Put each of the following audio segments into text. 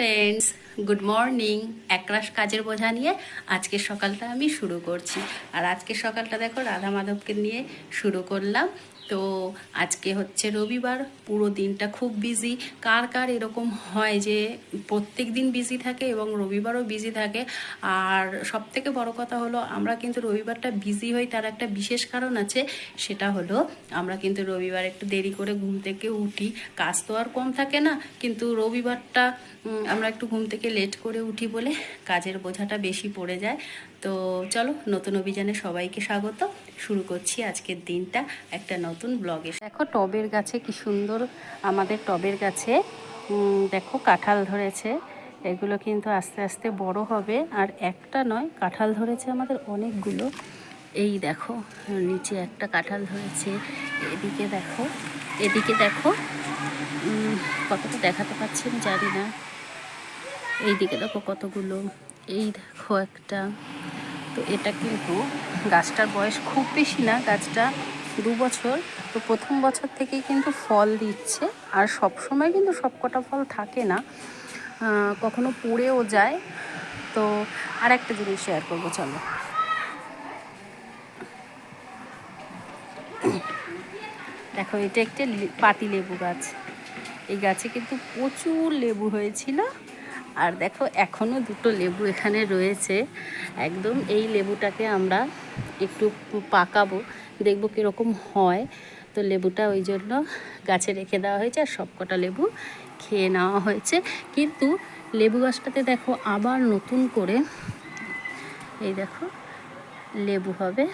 Friends good morning একরাশ কাজের বোঝা নিয়ে আজকের সকালটা আমি শুরু করছি। আর আজকের সকালটা দেখো রাধা মাধবকে নিয়ে শুরু করলাম। তো আজকে হচ্ছে রবিবার, পুরো দিনটা খুব বিজি কার কার এরকম হয় যে প্রত্যেক দিন বিজি থাকে এবং রবিবারও বিজি থাকে। আর সব থেকে বড় কথা হলো, আমরা কিন্তু রবিবারটা বিজি হই, তার একটা বিশেষ কারণ আছে, সেটা হলো আমরা কিন্তু রবিবার একটু দেরি করে ঘুম থেকে উঠি। কাজ তো আর কম থাকে না, কিন্তু রবিবারটা আমরা একটু ঘুম থেকে লেট করে উঠি বলে কাজের বোঝাটা বেশি পড়ে যায়। তো চলো নতুন অভিযানে সবাইকে স্বাগত। শুরু করছি আজকের দিনটা একটা নতুন ব্লগে। দেখো টবের গাছে কি সুন্দর আমাদের টবের গাছে দেখো কাঁঠাল ধরেছে। এগুলো কিন্তু আস্তে আস্তে বড় হবে। আর একটা নয়, কাঁঠাল ধরেছে আমাদের অনেকগুলো। এই দেখো, নিচে একটা কাঁঠাল ধরেছে। এদিকে দেখো এদিকে দেখো কতটা দেখাতে পাচ্ছি আমি জানি না। এইদিকে দেখো কতগুলো এই দেখো একটা। তো এটা কিন্তু গাছটার বয়স খুব বেশি না, গাছটা দু বছর। তো প্রথম বছর থেকেই কিন্তু ফল দিচ্ছে, আর সব সময় কিন্তু সব কটা ফল থাকে না। কখনো পড়েও যায়। তো আর একটা জিনিস শেয়ার করব, চলো। দেখো, এটা একটা পাতি লেবু গাছ। এই গাছে কিন্তু প্রচুর লেবু হয়েছিল। আর দেখো এখনও দুটো লেবু এখানে রয়েছে। একদম এই লেবুটাকে আমরা একটু পাকাবো, দেখব কীরকম হয়। তো লেবুটা ওই জন্য গাছে রেখে দেওয়া হয়েছে আর সবকটা লেবু খেয়ে নেওয়া হয়েছে। কিন্তু লেবু গাছটাতে দেখো আবার নতুন করে, এই দেখো, লেবু হবে,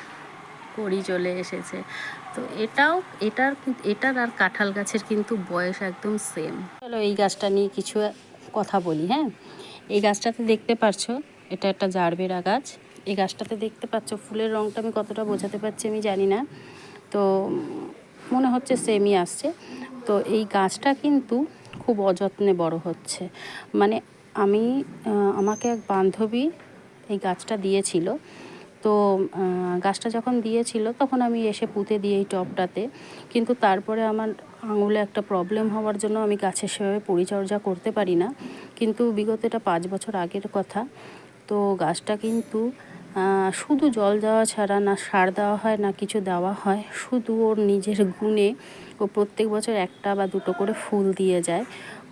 কড়ি চলে এসেছে। তো এটাও, এটার এটার আর কাঁঠাল গাছের কিন্তু বয়স একদম সেম চলো এই গাছটা নিয়ে কিছু কথা বলি হ্যাঁ? এই গাছটাতে দেখতে পারছ, এটা একটা জারবেরা গাছ। এই গাছটাতে দেখতে পাচ্ছ, ফুলের রঙটা আমি কতটা বোঝাতে পারছি আমি জানি না। তো মনে হচ্ছে সেমই আসছে। তো এই গাছটা কিন্তু খুব অযত্নে বড় হচ্ছে। মানে আমি আমাকে এক বান্ধবী এই গাছটা দিয়েছিল। তো গাছটা যখন দিয়েছিল তখন আমি এসে পুঁতে দিই এই টবটাতে। কিন্তু তারপরে আমার আঙুলে একটা প্রবলেম হওয়ার জন্য আমি গাছের সেভাবে পরিচর্যা করতে পারি না। কিন্তু বিগত এটা পাঁচ বছর আগের কথা। তো গাছটা কিন্তু শুধু জল দেওয়া ছাড়া না, সার দেওয়া হয় না, কিছু দেওয়া হয়, শুধু ওর নিজের গুণে ও প্রত্যেক বছর একটা বা দুটো করে ফুল দিয়ে যায়।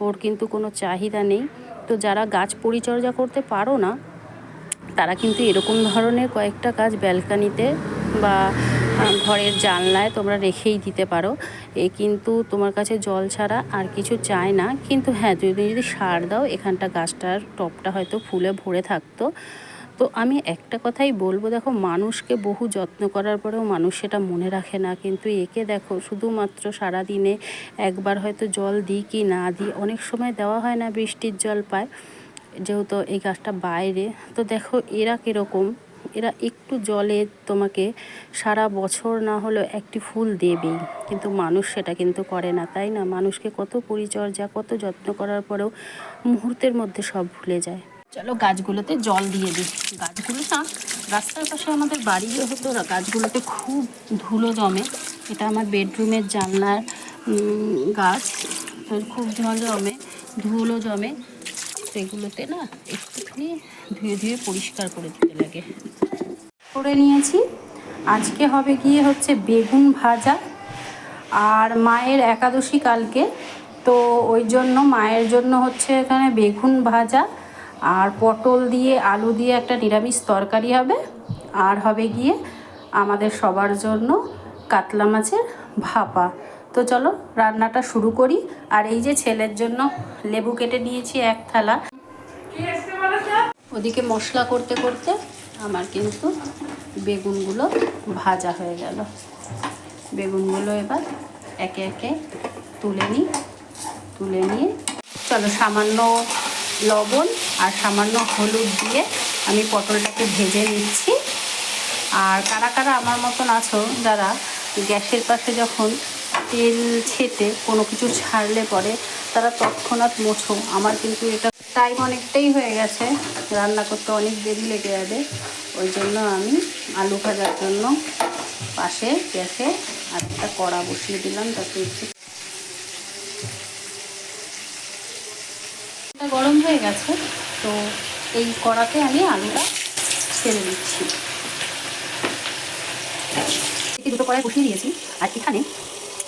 ওর কিন্তু কোনো চাহিদা নেই। তো যারা গাছ পরিচর্যা করতে পারো না তারা কিন্তু এরকম ধরনের কয়েকটা গাছ ব্যালকানিতে বা ঘরের জানলায় তোমরা রেখেই দিতে পারো। এ কিন্তু তোমার কাছে জল ছাড়া আর কিছু চায় না। কিন্তু হ্যাঁ যদি যদি সার দাও, এখানটা গাছটার টপটা হয়তো ফুলে ভরে থাকতো। তো আমি একটা কথাই বলব, দেখো, মানুষকে বহু যত্ন করার পরেও মানুষ সেটা মনে রাখে না। কিন্তু একে দেখো, শুধুমাত্র সারা দিনে একবার হয়তো জল দিই কি না দিই, অনেক সময় দেওয়া হয় না বৃষ্টির জল পায়। যেহেতু এই গাছটা বাইরে, তো দেখো এরা কীরকম? এরা একটু জলে তোমাকে সারা বছর না হলেও একটি ফুল দেবেই। কিন্তু মানুষ সেটা কিন্তু করে না, তাই না? মানুষকে কত পরিচর্যা, কত যত্ন করার পরেও মুহূর্তের মধ্যে সব ভুলে যায়। চলো গাছগুলোতে জল দিয়ে দিই। গাছগুলো না, রাস্তার পাশে আমাদের বাড়িও হতো গাছগুলোতে খুব ধুলো জমে। এটা আমার বেডরুমের জানলার গাছ। খুব জল জমে, ধুলো জমে। সেগুলোতে না একটুখানি ধুয়ে ধুয়ে পরিষ্কার করে দিতে লাগে। করে নিয়েছি। আজকে হবে গিয়ে হচ্ছে বেগুন ভাজা আর মায়ের একাদশী কালকে। তো ওই জন্য মায়ের জন্য হচ্ছে এখানে বেগুন ভাজা আর পটল দিয়ে আলু দিয়ে একটা নিরামিষ তরকারি হবে। আর হবে গিয়ে আমাদের সবার জন্য কাতলা মাছের ভাপা। তো চলো রান্নাটা শুরু করি। আর এই যে ছেলের জন্য লেবু কেটে নিয়েছি এক থালা। ওদিকে মশলা করতে করতে আমার কিন্তু বেগুনগুলো ভাজা হয়ে গেল। বেগুনগুলো এবার একে একে তুলে নিই তুলে নিয়ে চলো সামান্য লবণ আর সামান্য হলুদ দিয়ে আমি পটলটাকে ভেজে নিচ্ছি। আর কারা কারা আমার মতন আছো, যারা গ্যাসের পাশে যখন তেল ছেটে কোনো কিছু ছাড়লে পরে তারা তৎক্ষণাৎ মোছো। আমার কিন্তু এটা টাইম অনেকটাই হয়ে গেছে। রান্না করতে অনেক দেরি লেগে যাবে। ওই জন্য আমি আলু ভাজার জন্য পাশে গ্যাসে আর একটা কড়া বসিয়ে দিলাম তাতে একটু গরম হয়ে গেছে। তো এই কড়াতে আমি আলুটা ছেড়ে দিচ্ছি। দুটো কড়াই বসিয়ে দিয়েছি। আর এখানে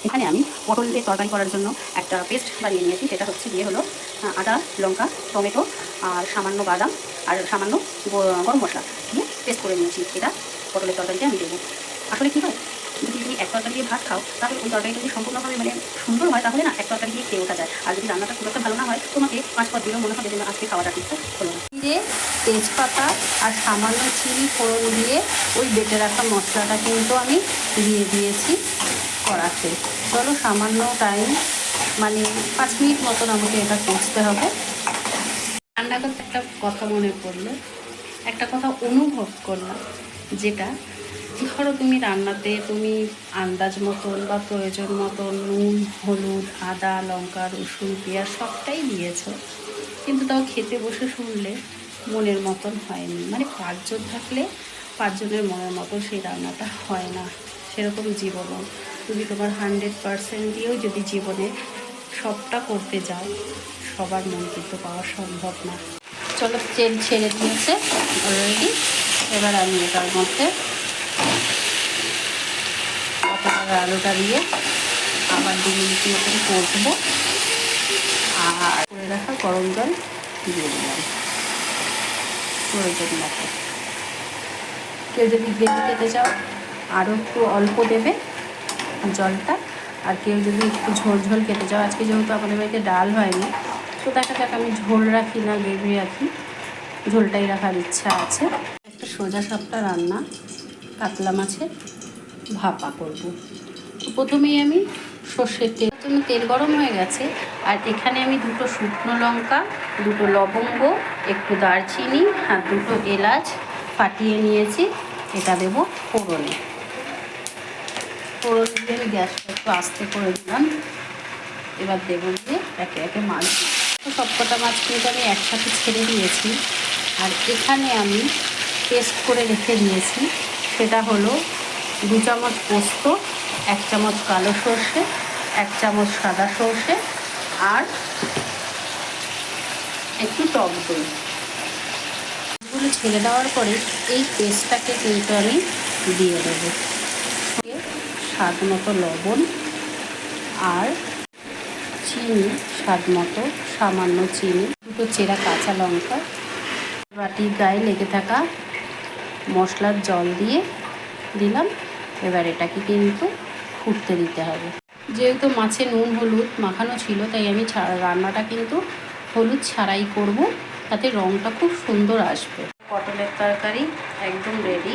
এখানে আমি পটলের তরকারি করার জন্য একটা পেস্ট বানিয়ে নিয়েছি সেটা হচ্ছে দিয়ে হলো আদা, লঙ্কা, টমেটো আর সামান্য বাদাম আর সামান্য গরম মশলা দিয়ে পেস্ট করে নিয়েছি। এটা পটলের তরকারিতে আমি দেবো। আসলে কী হয়, যদি তুমি এক তরকারি দিয়ে ভাত খাও, তাহলে ওই তরকারিটা যদি সম্পূর্ণভাবে মানে সুন্দর হয়, তাহলে না এক তরকারি দিয়ে খেয়ে ওঠা যায়। আর যদি রান্নাটা খুব একটা ভালো না হয়, তোমাকে পাঁচ পর দিলেও মনে হবে যে আজকে খাওয়াটা ঠিকঠাক হলো না। দিয়ে তেজপাতা আর সামান্য চিনি ফোড়ন দিয়ে ওই বেটে রাখা মশলাটা কিন্তু আমি দিয়ে দিয়েছি। কড়াতে চলো সামান্য টাইম মানে পাঁচ মিনিট মতন আমাকে এটা কষতে হবে। রান্না করতে একটা কথা মনে পড়ল। একটা কথা অনুভব করলাম, যেটা ধরো তুমি রান্নাতে তুমি আন্দাজ মতন বা প্রয়োজন মতন নুন, হলুদ, আদা, লঙ্কা, রসুন, পেঁয়াজ সবটাই দিয়েছ। কিন্তু তাও খেতে বসে শুনলে মনের মতন হয়নি। মানে পাঁচজন থাকলে পাঁচজনের মনের মতন সেই রান্নাটা হয় না, সেরকম জীবনও। তুমি তোমার হান্ড্রেড পারসেন্ট দিয়েও যদি জীবনে সবটা করতে যাও, সবার মন কিন্তু পাওয়া সম্ভব না। চলো তেল ছেড়ে দিয়েছে অলরেডি এবার আমি এটার মধ্যে পটলের আলুটা দিয়ে আবার দু মিনিট মতন কষবো। আর করে রাখা গরম জল দিয়ে দিলাম। প্রয়োজন মতো। কেউ যদি গ্রেভি খেতে চাও আরও একটু অল্প দেবে। জলটা। আর কেউ যদি একটু ঝোল ঝোল খেতে চাও, আজকে যেহেতু আমাদের বাড়িতে ডাল হয়নি, তো দেখা যাক আমি ঝোল রাখি না গ্রেভি রাখি। ঝোলটাই রাখার ইচ্ছা আছে। একটা সোজা সাপটা রান্না কাতলা মাছের ভাপা করব। তো প্রথমেই আমি সর্ষের তেল জন্য তেল গরম হয়ে গেছে, আর এখানে আমি দুটো শুকনো লঙ্কা, দুটো লবঙ্গ, একটু দারচিনি, আর দুটো এলাচ ফাটিয়ে নিয়েছি। এটা দেবো ফোড়নে। ফোড়ন দিয়ে আমি গ্যাসটা একটু আস্তে করে দিলাম। এবার দেবো দিয়ে একে একে মাছ। তো সবকটা মাছ কিন্তু আমি একসাথে ছেড়ে দিয়েছি। আর এখানে আমি পেস্ট করে রেখে দিয়েছি। সেটা হলো দু চামচ পোস্ত, এক চামচ কালো সর্ষে, এক চামচ সাদা সর্ষে আর একটু টক দই। এগুলো ছেড়ে দেওয়ার পরে এই পেস্টটাকে কিন্তু আমি দিয়ে দেবো। স্বাদ মতো লবণ আর চিনি, স্বাদ মতো সামান্য চিনি, দুটো চেরা কাঁচা লঙ্কা বাটির গায়ে লেগে থাকা মশলার জল দিয়ে দিলাম। এবার এটাকে কিন্তু ফুটতে দিতে হবে। যেহেতু মাছে নুন, হলুদ মাখানো ছিল, তাই আমি রান্নাটা কিন্তু হলুদ ছাড়াই করব। তাতে রঙটা খুব সুন্দর আসবে। পটলের তরকারি একদম রেডি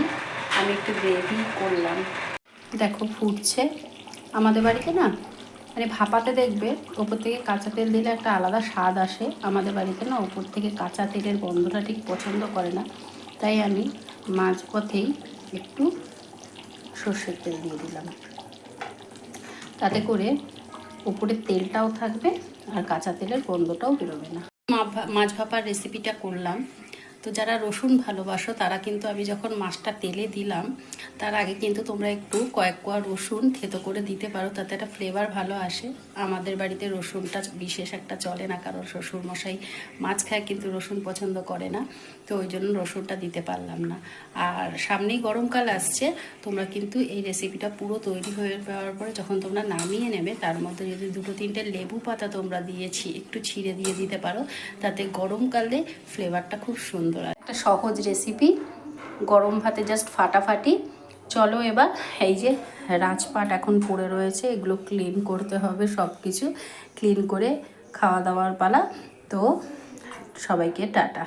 আমি একটু গ্রেভি করলাম। দেখো ফুটছে। আমাদের বাড়িতে না মানে ভাপাতে দেখবে, ওপর থেকে কাঁচা তেল দিলে একটা আলাদা স্বাদ আসে। আমাদের বাড়িতে না ওপর থেকে কাঁচা তেলের গন্ধটা ঠিক পছন্দ করে না। তাই আমি মাঝপথেই একটু সর্ষের তেল দিয়ে দিলাম। তাতে করে উপরে তেলটাও থাকবে আর কাঁচা তেলের গন্ধটাও বেরোবে না। মাছ ভাপার রেসিপিটা করলাম। তো যারা রসুন ভালোবাসো, তারা কিন্তু আমি যখন মাছটা তেলে দিলাম, তার আগে কিন্তু তোমরা একটু কয়েক কোয়া রসুন থেতো করে দিতে পারো, তাতে একটা ফ্লেভার ভালো আসে। আমাদের বাড়িতে রসুনটা বিশেষ একটা চলে না, কারণ শ্বশুর মশাই মাছ খায় কিন্তু রসুন পছন্দ করে না, তো ওই জন্য রসুনটা দিতে পারলাম না। আর সামনেই গরমকাল আসছে, তোমরা কিন্তু এই রেসিপিটা পুরো তৈরি হয়ে যাওয়ার পরে যখন তোমরা নামিয়ে নেবে, তার মধ্যে যদি দুটো তিনটে লেবু পাতা তোমরা দিয়েছি, একটু ছিঁড়ে দিয়ে দিতে পারো, তাতে গরমকালে ফ্লেভারটা খুব সুন্দর হয় একটা সহজ রেসিপি গরম ভাতে জাস্ট ফাটাফাটি। চলো এবার এই যে রাজপাট এখন পড়ে রয়েছে, এগুলো ক্লিন করতে হবে সব কিছু ক্লিন করে খাওয়া দাওয়ার পালা। তো সবাইকে টাটা।